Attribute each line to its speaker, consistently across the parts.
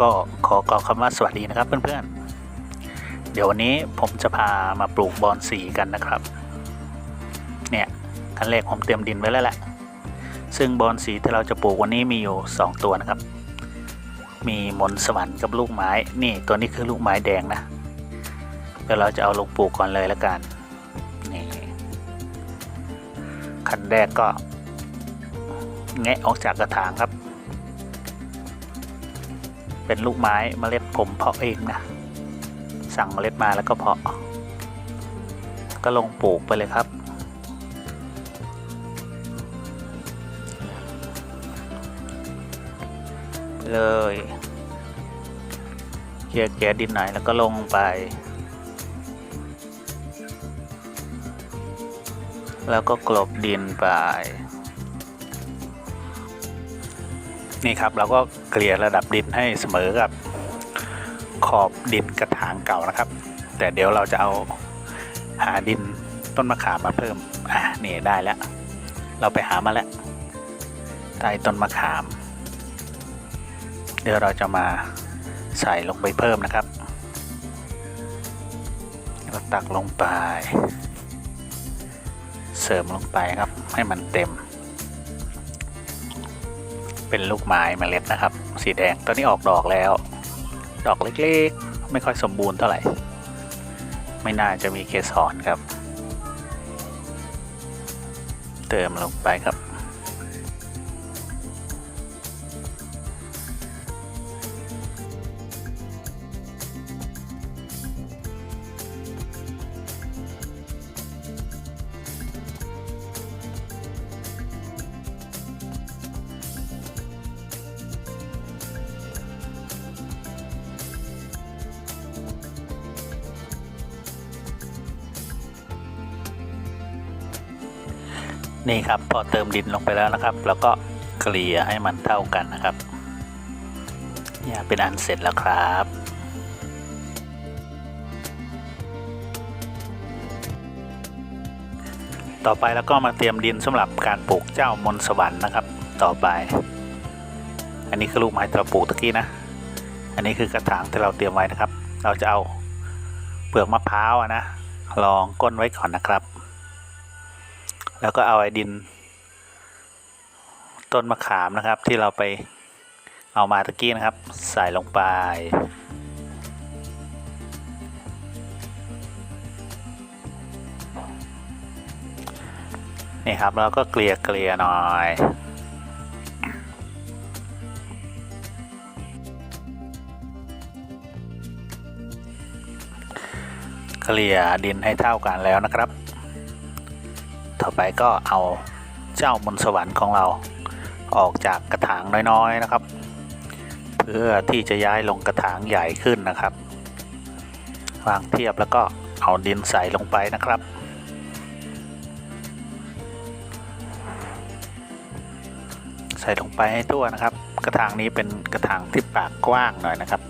Speaker 1: ก็ขอกล่าวคำว่าสวัสดีนะครับเพื่อนๆ เดี๋ยววันนี้ผมจะพามาปลูกบอนสีกันนะครับ เนี่ยขั้นแรกผมเตรียมดินไว้แล้วแหละ ซึ่งบอนสีที่เราจะปลูกวันนี้มีอยู่ 2 ตัวนะครับ มีมนสวรรค์กับลูกไม้ นี่ตัวนี้คือลูกไม้แดงนะเดี๋ยวเราจะเอาลงปลูกก่อนเลยละกัน นี่ขั้นแรกก็แงะออกจากกระถางครับ เป็นลูกไม้เมล็ดผมเพาะเองนะ สั่งเมล็ดมาแล้วก็เพาะ ก็ลงปลูกไปเลยครับ เลยเกี่ยแกดินหน่อยแล้วก็ลงไป แล้วก็กลบดินไป นี่ครับเราก็เกลี่ยระดับดินให้เสมอกับขอบดินกระถางเก่านะครับ แต่เดี๋ยวเราจะเอาหาดินต้นมะขามมาเพิ่มอะนี่ได้แล้ว เราไปหามาแล้วใต้ต้นมะขาม เดี๋ยวเราจะมาใส่ลงไปเพิ่มนะครับแล้วก็ตักลงไป เสริมลงไปครับให้มันเต็ม เป็นลูกไม้เมล็ดนะครับ สีแดงตอนนี้ออกดอกแล้ว ดอกเล็กๆ ไม่ค่อยสมบูรณ์เท่าไหร่ ไม่น่าจะมีเกสรครับ เติมลงไปครับ นี่ครับพอเติมดินลงไปแล้วนะครับ แล้วก็เกลี่ยให้มันเท่ากันนะครับเนี่ยเป็นอันเสร็จแล้วครับต่อไปแล้วก็มาเตรียมดินสำหรับการปลูกเจ้ามนสวรรค์นะครับ ต่อไป อันนี้คือลูกไม้ที่เราปลูกตะกี้นะ อันนี้คือกระถางที่เราเตรียมไว้นะครับ เราจะเอาเปลือกมะพร้าวนะรองก้นไว้ก่อนนะครับ แล้วก็เอาไอ้ดิน ต้นมะขามนะครับ ที่เราไปเอามาตะกี้นะครับ ใส่ลงไปนี่ครับแล้วก็เกลี่ยเกลี่ยหน่อย เกลี่ยดินให้เท่ากันแล้วนะครับ ต่อไปก็เอาเจ้ามนต์สวรรค์ของเราออกจากกระถางน้อยๆนะครับ เพื่อที่จะย้ายลงกระถางใหญ่ขึ้นนะครับ วางเทียบแล้วก็เอาดินใส่ลงไปนะครับใส่ลงไปให้ทั่วนะครับ กระถางนี้เป็นกระถางที่ปากกว้างหน่อยนะครับ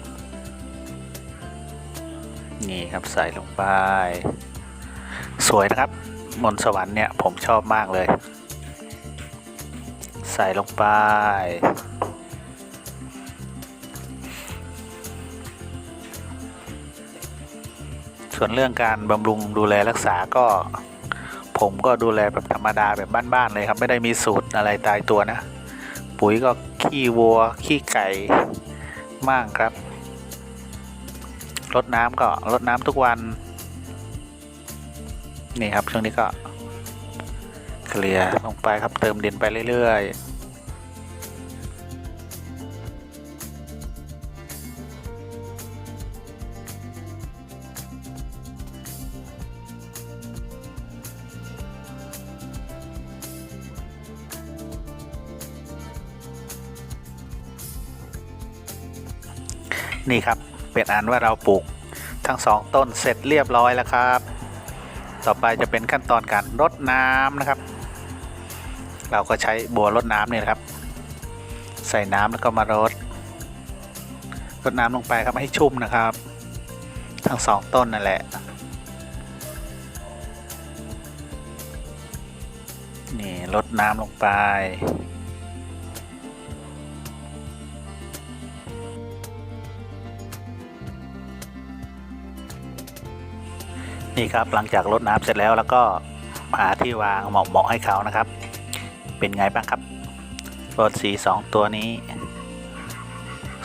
Speaker 1: นี่ครับใส่ลงไป สวยนะครับ มนสวรรค์เนี่ยผมชอบมากเลย ใส่ลงไป ส่วนเรื่องการบำรุงดูแลรักษาก็ ผมก็ดูแลแบบธรรมดาแบบบ้านๆเลยครับ ไม่ได้มีสูตรอะไรตายตัวนะ ปุ๋ยก็ขี้วัว ขี้ไก่มั่งครับรดน้ำก็รดน้ำทุกวัน นี่ครับช่วงนี้ก็เคลียร์ลงไปครับเติมดินไปเรื่อยๆนี่ครับเป็นอันว่าเราปลูกทั้งสองต้นเสร็จเรียบร้อยแล้วครับ ต่อไปจะเป็นขั้นตอนการรดน้ำนะครับ เราก็ใช้บัวรดน้ำเนี่ยนครับ ใส่น้ำแล้วก็มารดรดน้ำลงไปครับให้ชุ่มนะครับ ทั้งสองต้นนั่นแหละนี่รดน้ำลงไป นี่ครับหลังจากรดน้ำเสร็จแล้วแล้วก็หาที่วางเหมาะๆให้เขานะครับ เป็นไงบ้างครับบอลสีสองตัวนี้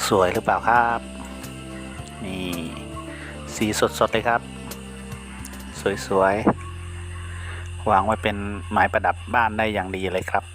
Speaker 1: สวยหรือเปล่าครับนี่สีสดๆเลยครับ สวยๆวางไว้เป็นไม้ประดับบ้านได้อย่างดีเลยครับ